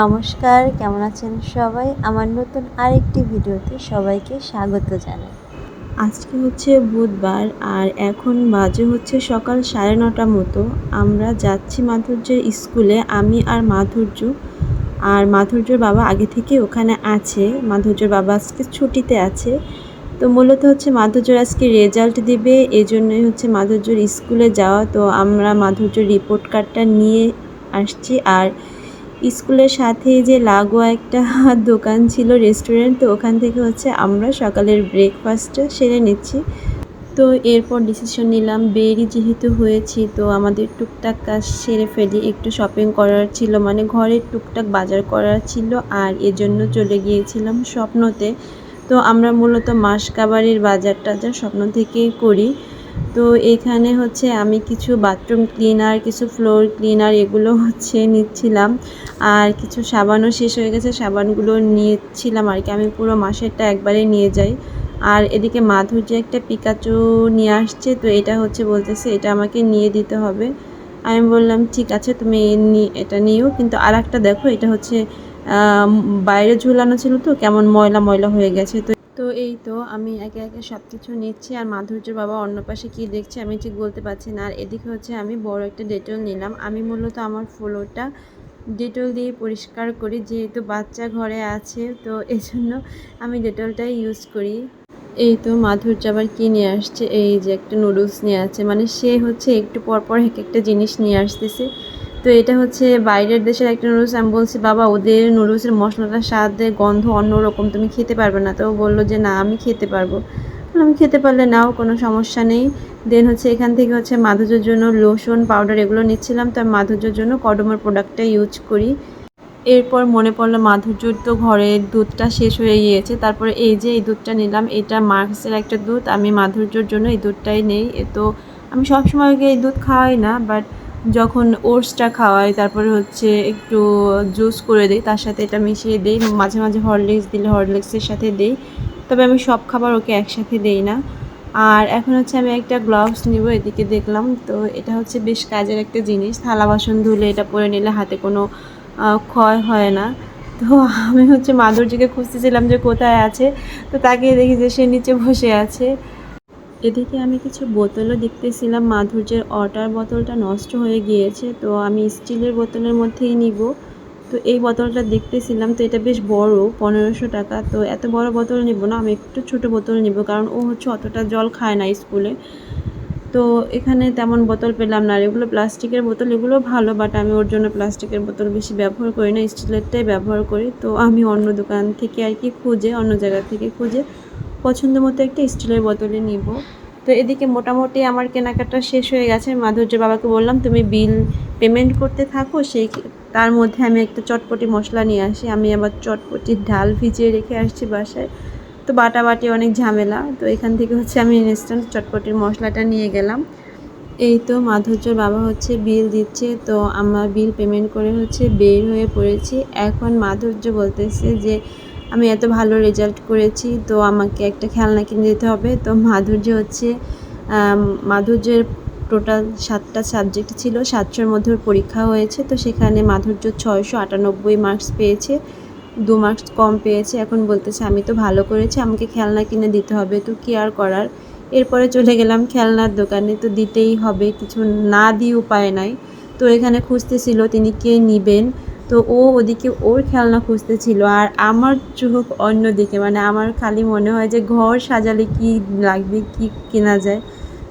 নমস্কার, কেমন আছেন সবাই? আমার নতুন আরেকটি ভিডিওতে সবাইকে স্বাগত জানাই। আজকে হচ্ছে বুধবার আর এখন বাজে হচ্ছে সকাল সাড়ে নটা মতো। আমরা যাচ্ছি মাধুর্যের স্কুলে, আমি আর মাধুর্য। আর মাধুর্যর বাবা আগে থেকে ওখানে আছে। মাধুর্যর বাবা আজকে ছুটিতে আছে। তো মূলত হচ্ছে মাধুর্যর আজকে রেজাল্ট দিবে এই জন্যই হচ্ছে মাধুর্যর স্কুলে যাওয়া। তো আমরা মাধুর্যর রিপোর্ট কার্ডটা নিয়ে আসছি। আর স্কুলের সাথে যে লাগোয়া একটা দোকান ছিল রেস্টুরেন্ট, তো ওখান থেকে হচ্ছে আমরা সকালের ব্রেকফাস্টটা সেরে নিচ্ছি। তো এরপর ডিসিশন নিলাম, বেরি যেহেতু হয়েছি, তো আমাদের টুকটাক কাজ সেরে ফেলি। একটু শপিং করার ছিল মানে ঘরের টুকটাক বাজার করার ছিল, আর এজন্য চলে গিয়েছিলাম স্বপ্নতে। তো আমরা মূলত মাস কাবারের বাজার টাজার স্বপ্ন থেকেই করি। তো এখানে হচ্ছে আমি কিছু বাথরুম ক্লিনার কিছু ফ্লোর ক্লিনার এগুলো হচ্ছে নিচ্ছিলাম। আর কিছু সাবানও শেষ হয়ে গেছে, সাবানগুলো নিয়েছিলাম আর কি। আমি পুরো মাসেরটা একবারে নিয়ে যাই। আর এদিকে মাধুর্য একটা পিকাচু নিয়ে আসছে, তো এটা হচ্ছে বলতেছে এটা আমাকে নিয়ে দিতে হবে। আমি বললাম, ঠিক আছে, তুমি এটা নিও। কিন্তু আর একটা দেখো, এটা হচ্ছে বাইরে ঝুলানো ছিল তো, কেমন ময়লা ময়লা হয়ে গেছে। তো এই তো আমি একে একে সব কিছু নিচ্ছি আর মাধুর্যর বাবা অন্য পাশে কী দেখছে আমি ঠিক বলতে পারছি না। আর এদিকে হচ্ছে আমি বড় একটা ডেটল নিলাম। আমি মূলত আমার ফ্লোরটা ডেটল দিয়ে পরিষ্কার করি, যেহেতু বাচ্চা ঘরে আছে, তো এজন্য আমি ডেটলটাই ইউজ করি। এই তো মাধুর্য আবার কী নিয়ে আসছে? এই যে একটা নুডলস নিয়ে আসছে মানে সে হচ্ছে একটু পর পর এক একটা জিনিস নিয়ে আসতেছে। তো এটা হচ্ছে বাইরের দেশের একটা নুডলস আমি বলছি, বাবা, ওদের নুডলসের মশলাটার স্বাদে গন্ধ অন্যরকম, তুমি খেতে পারবে না। তো বলল যে, না, আমি খেতে পারব। আমি খেতে পারলে নাও, কোনো সমস্যা নেই। দেন হচ্ছে এখান থেকে হচ্ছে মাধুর্যের জন্য লোশন পাউডার এগুলো নিচ্ছিলাম। তো আমি মাধুর্যের জন্য কডমের প্রোডাক্টটা ইউজ করি। এরপর মনে পড়ল মাধুর্যর তো ঘরের দুধটা শেষ হয়ে গিয়েছে। তারপরে এই যে এই দুধটা নিলাম, এটা মার্কসের একটা দুধ। আমি মাধুর্যর জন্য এই দুধটাই নেই। তো আমি সবসময় এই দুধ খাওয়াই না বাট যখন ওটসটা খাওয়াই, তারপরে হচ্ছে একটু জুস করে দিই, তার সাথে এটা মিশিয়ে দিই, মাঝে মাঝে হরলিক্স দিলে হরলিক্সের সাথে দিই। তবে আমি সব খাবার ওকে একসাথে দিই না। আর এখন হচ্ছে আমি একটা গ্লাভস নিব এদিকে দেখলাম, তো এটা হচ্ছে বেশ কাজের একটা জিনিস। থালা বাসন ধুলে এটা পরে নিলে হাতে কোনো ক্ষয় হয় না। তো আমি হচ্ছে মাধুর্যকে খুঁজতেছিলাম যে কোথায় আছে, তো তাকে দেখি যে সে নিচে বসে আছে। এদিকে আমি কিছু বোতলও দেখতেছিলাম। মাধুর্যের অটার বোতলটা নষ্ট হয়ে গিয়েছে, তো আমি স্টিলের বোতলের মধ্যেই নিব। তো এই বোতলটা দেখতেছিলাম, তো এটা বেশ বড়, পনেরোশো টাকা। তো এত বড় বোতল নিব না, আমি একটু ছোট বোতল নিব, কারণ ও হচ্ছে অতটা জল খায় না স্কুলে। তো এখানে তেমন বোতল পেলাম না, আর এগুলো প্লাস্টিকের বোতল, এগুলো ভালো বাট আমি ওর জন্য প্লাস্টিকের বোতল বেশি ব্যবহার করি না, স্টিলেরটাই ব্যবহার করি। তো আমি অন্য দোকান থেকে আর কি খুঁজে, অন্য জায়গা থেকে খুঁজে পছন্দ মতো একটা স্টিলের বোতলে নিব। তো এদিকে মোটামুটি আমার কেনাকাটা শেষ হয়ে গেছে। মাধুর্য বাবাকে বললাম, তুমি বিল পেমেন্ট করতে থাকো, সেই তার মধ্যে আমি একটা চটপটি মশলা নিয়ে আসি। আমি আবার চটপটির ডাল ভিজিয়ে রেখে আসছি বাসায়। তো বাটা বাটি অনেক ঝামেলা। তো এখান থেকে হচ্ছে আমি ইনস্ট্যান্ট চটপটির মশলাটা নিয়ে গেলাম। এই তো মাধুর্যর বাবা হচ্ছে বিল দিচ্ছে। তো আমরা বিল পেমেন্ট করে হচ্ছে বের হয়ে পড়েছি। এখন মাধুর্য বলতেছে যে আমি এত ভালো রেজাল্ট করেছি, তো আমাকে একটা খেলনা কিনে দিতে হবে। তো মাধুর্য হচ্ছে মাধুর্যের টোটাল সাতটা সাবজেক্ট ছিল, সাতশোর মধ্যে পরীক্ষা হয়েছে, তো সেখানে মাধুর্য ছয়শো আটানব্বই মার্কস পেয়েছে, দু মার্কস কম পেয়েছে। এখন বলতেছে, আমি তো ভালো করেছি, আমাকে খেলনা কিনে দিতে হবে, তো কি আর করার? এরপরে চলে গেলাম খেলনার দোকানে, তো দিতেই হবে, কিছু না দিয়ে উপায় নাই। তো এখানে খুঁজতেছিল, তিনি কে নিবেন? তো ও ওদিকে ওর খেলনা খুঁজতেছিল আর আমার চোখ অন্যদিকে মানে আমার খালি মনে হয় যে ঘর সাজালে কি লাগবে, কি কেনা যায়।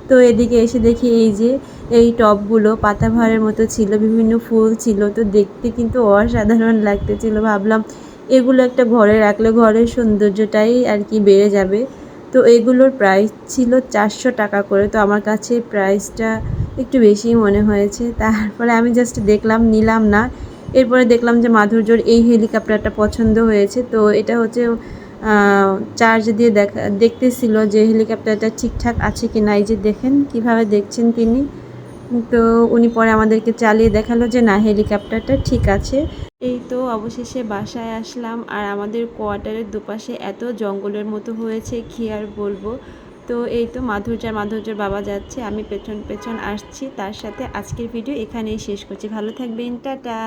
তো এদিকে এসে দেখি এই যে, এই টবগুলো পাতাভারের মতো ছিল, বিভিন্ন ফুল ছিল। তো দেখতে কিন্তু অসাধারণ লাগতেছিল। ভাবলাম এগুলো একটা ঘরে রাখলে ঘরের সৌন্দর্যটাই আর কি বেড়ে যাবে। তো এগুলোর প্রাইস ছিল চারশো টাকা করে। তো আমার কাছে প্রাইসটা একটু বেশি মনে হয়েছে। তারপরে আমি জাস্ট দেখলাম, নিলাম না। এরপরে দেখলাম যে মাধুর্যর এই হেলিকপ্টারটা পছন্দ হয়েছে। তো এটা হচ্ছে চার্জ দিয়ে দেখা, দেখতেছিল যে হেলিকপ্টারটা ঠিকঠাক আছে কি না এই যে দেখেন কীভাবে দেখছেন তিনি। তো উনি পরে আমাদেরকে চালিয়ে দেখাল যে না, হেলিকপ্টারটা ঠিক আছে। এই তো অবশেষে বাসায় আসলাম। আর আমাদের কোয়ার্টারের দুপাশে এত জঙ্গলের মতো হয়েছে, কি আর বলব। তো এই তো মাধুর্যার মাধুর্যর বাবা যাচ্ছে, আমি পেছন পেছন আসছি। তার সাথে আজকের ভিডিও এখানেই শেষ করছি। ভালো থাকবেন, টাটা।